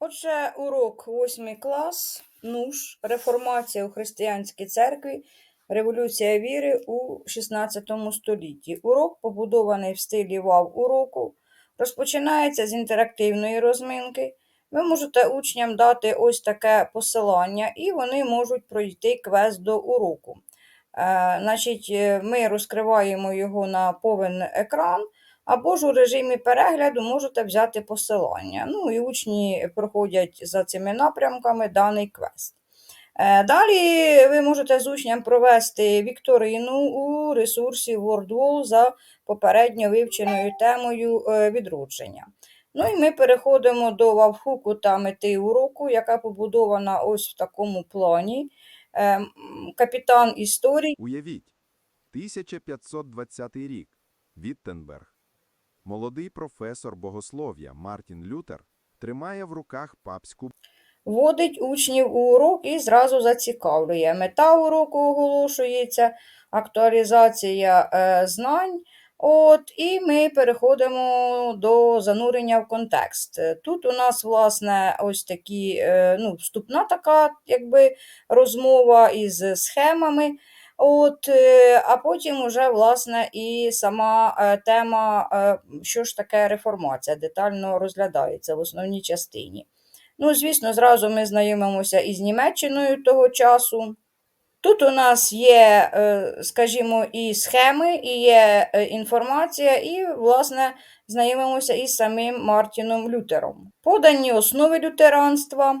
Отже, урок 8 клас, НУШ, реформація у християнській церкві, революція віри у 16 столітті. Урок побудований в стилі вав уроку, розпочинається з інтерактивної розминки. Ви можете учням дати ось таке посилання, і вони можуть пройти квест до уроку. Е, значить, е, ми розкриваємо його на повен екран, або ж у режимі перегляду можете взяти посилання. Ну і учні проходять за цими напрямками даний квест. Е, Далі ви можете з учнем провести вікторину у ресурсі WordWall за попередньо вивченою темою е, відродження. Ну і ми переходимо до вавхуку та мети уроку, яка побудована ось в такому плані. Е, Капітан історії. Уявіть, 1520 рік. Віттенберг. Молодий професор богослов'я Мартін Лютер тримає в руках папську вводить учнів у урок і зразу зацікавлює. Мета уроку оголошується, актуалізація е, знань. От, і ми переходимо до занурення в контекст. Тут у нас, власне, ось такі, е, ну, вступна така, якби, розмова із схемами. От, е, а потім уже, власне, і сама е, тема, е, що ж таке реформація, детально розглядається в основній частині. Ну, звісно, зразу ми знайомимося із Німеччиною того часу. Тут у нас є, скажімо, і схеми, і є інформація, і, власне, знайомимося із самим Мартіном Лютером. Подані основи лютеранства.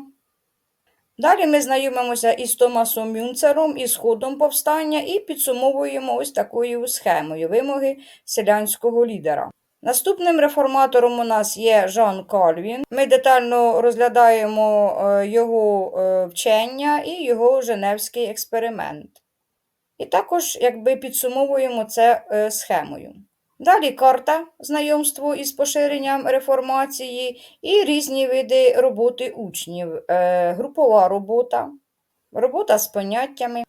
Далі ми знайомимося із Томасом Мюнцером, із ходом повстання і підсумовуємо ось такою схемою вимоги селянського лідера. Наступним реформатором у нас є Жан Кальвін. Ми детально розглядаємо е, його е, вчення і його Женевський експеримент. І також якби підсумовуємо це е, схемою. Далі карта знайомство із поширенням реформації і різні види роботи учнів, е, групова робота, робота з поняттями.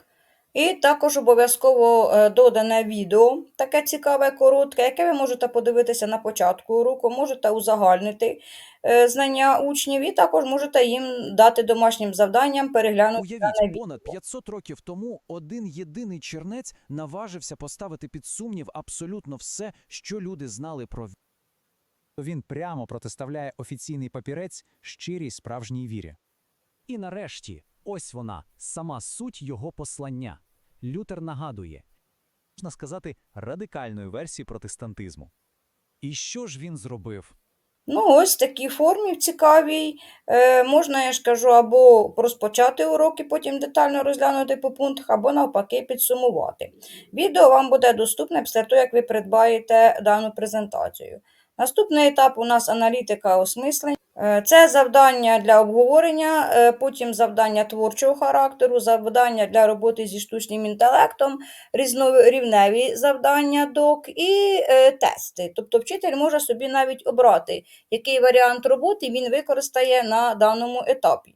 І також обов'язково е, додане відео, таке цікаве, коротке, яке ви можете подивитися на початку уроку, можете узагальнити е, знання учнів, і також можете їм дати домашнім завданням переглянути дане Уявіть, понад 500 років тому один єдиний чернець наважився поставити під сумнів абсолютно все, що люди знали про то він прямо протиставляє офіційний папірець щирій справжній вірі. І нарешті, ось вона, сама суть його послання. Лютер нагадує, можна сказати, радикальної версії протестантизму. І що ж він зробив? Ну, ось в такій формі в цікавій. Е, можна, я ж кажу, або розпочати урок і потім детально розглянути по пунктах, або навпаки підсумувати. Відео вам буде доступне після того, як ви придбаєте дану презентацію. Наступний етап у нас аналітика осмислення. Е, Це завдання для обговорення, е, потім завдання творчого характеру, завдання для роботи зі штучним інтелектом, різнорівневі завдання док і е, тести. Тобто вчитель може собі навіть обрати, який варіант роботи він використає на даному етапі.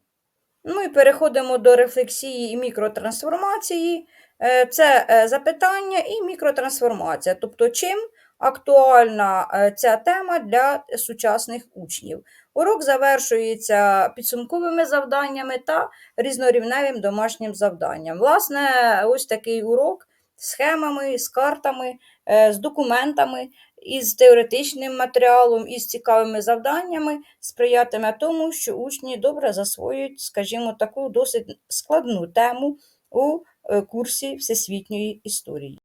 Ну і переходимо до рефлексії і мікротрансформації. Це запитання і мікротрансформація. Тобто, чим актуальна ця тема для сучасних учнів. Урок завершується підсумковими завданнями та різнорівневим домашнім завданням. Власне, ось такий урок з схемами, з картами, е, з документами, із теоретичним матеріалом, із цікавими завданнями сприятиме тому, що учні добре засвоюють, скажімо, таку досить складну тему у е, курсі всесвітньої історії.